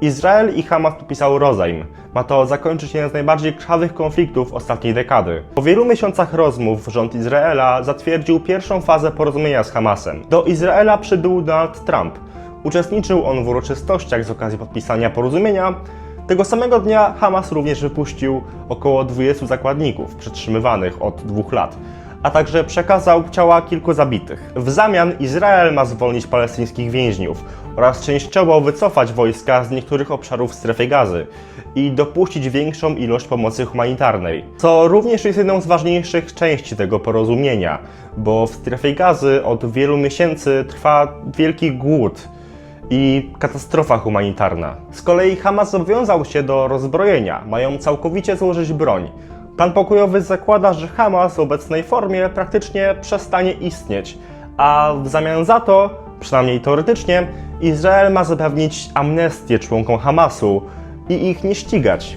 Izrael i Hamas podpisały rozejm. Ma to zakończyć jeden z najbardziej krwawych konfliktów ostatniej dekady. Po wielu miesiącach rozmów rząd Izraela zatwierdził pierwszą fazę porozumienia z Hamasem. Do Izraela przybył Donald Trump. Uczestniczył on w uroczystościach z okazji podpisania porozumienia. Tego samego dnia Hamas również wypuścił około 20 zakładników przetrzymywanych od dwóch lat a także przekazał ciała kilku zabitych. W zamian Izrael ma zwolnić palestyńskich więźniów oraz częściowo wycofać wojska z niektórych obszarów strefy gazy i dopuścić większą ilość pomocy humanitarnej, co również jest jedną z ważniejszych części tego porozumienia, bo w strefie gazy od wielu miesięcy trwa wielki głód i katastrofa humanitarna. Z kolei Hamas zobowiązał się do rozbrojenia, mają całkowicie złożyć broń. Plan pokojowy zakłada, że Hamas w obecnej formie praktycznie przestanie istnieć, a w zamian za to, przynajmniej teoretycznie, Izrael ma zapewnić amnestię członkom Hamasu i ich nie ścigać.